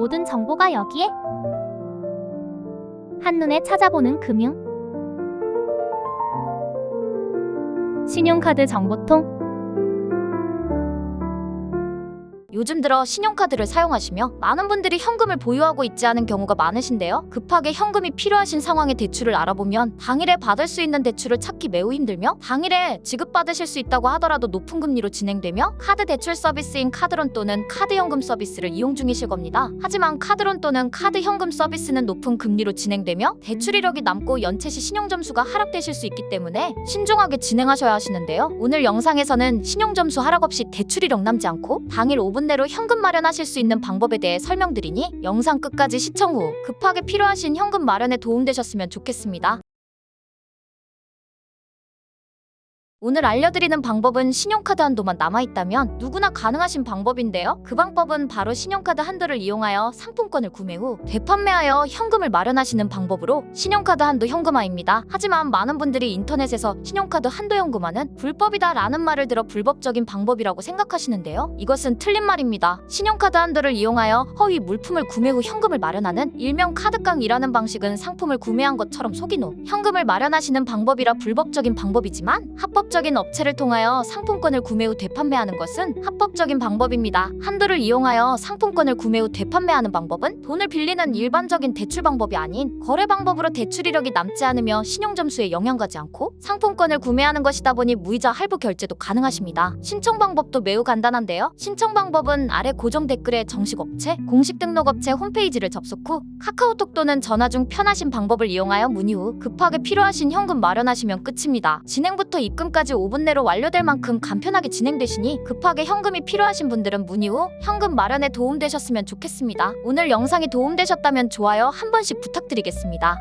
모든 정보가 여기에? 한눈에 찾아보는 금융. 신용카드 정보통 요즘 들어 신용카드를 사용하시며 많은 분들이 현금을 보유하고 있지 않은 경우가 많으신데요. 급하게 현금이 필요하신 상황의 대출을 알아보면 당일에 받을 수 있는 대출을 찾기 매우 힘들며 당일에 지급받으실 수 있다고 하더라도 높은 금리로 진행되며 카드 대출 서비스인 카드론 또는 카드 현금 서비스를 이용 중이실 겁니다. 하지만 카드론 또는 카드 현금 서비스는 높은 금리로 진행되며 대출 이력이 남고 연체 시 신용 점수가 하락되실 수 있기 때문에 신중하게 진행하셔야 하시는데요. 오늘 영상에서는 신용 점수 하락 없이 대출 이력 남지 않고 당일 5분 내로 현금 마련하실 수 있는 방법에 대해 설명드리니 영상 끝까지 시청 후 급하게 필요하신 현금 마련에 도움되셨으면 좋겠습니다. 오늘 알려드리는 방법은 신용카드 한도만 남아있다면 누구나 가능하신 방법인데요. 그 방법은 바로 신용카드 한도를 이용하여 상품권을 구매 후 되판매하여 현금을 마련하시는 방법으로 신용카드 한도 현금화입니다. 하지만 많은 분들이 인터넷에서 신용카드 한도 현금화는 불법이다 라는 말을 들어 불법적인 방법이라고 생각하시는데요. 이것은 틀린 말입니다. 신용카드 한도를 이용하여 허위 물품을 구매 후 현금을 마련하는 일명 카드깡이라는 방식은 상품을 구매한 것처럼 속인 후 현금을 마련하시는 방법이라 불법적인 방법이지만 합법 적인 업체를 통하여 상품권을 구매 후 되판매하는 것은 합법적인 방법입니다. 한도를 이용하여 상품권을 구매 후 되판매하는 방법은 돈을 빌리는 일반적인 대출 방법이 아닌 거래 방법으로 대출 이력이 남지 않으며 신용 점수에 영향 가지 않고 상품권을 구매하는 것이다 보니 무이자 할부 결제도 가능하십니다. 신청 방법도 매우 간단한데요. 신청 방법은 아래 고정 댓글에 정식 업체, 공식 등록 업체 홈페이지를 접속 후 카카오톡 또는 전화 중 편하신 방법을 이용하여 문의 후 급하게 필요하신 현금 마련하시면 끝입니다. 진행부터 입금 까지 5분 내로 완료될 만큼 간편하게 진행되시니 급하게 현금이 필요하신 분들은 문의 후 현금 마련에 도움되셨으면 좋겠습니다. 오늘 영상이 도움되셨다면 좋아요 한 번씩 부탁드리겠습니다.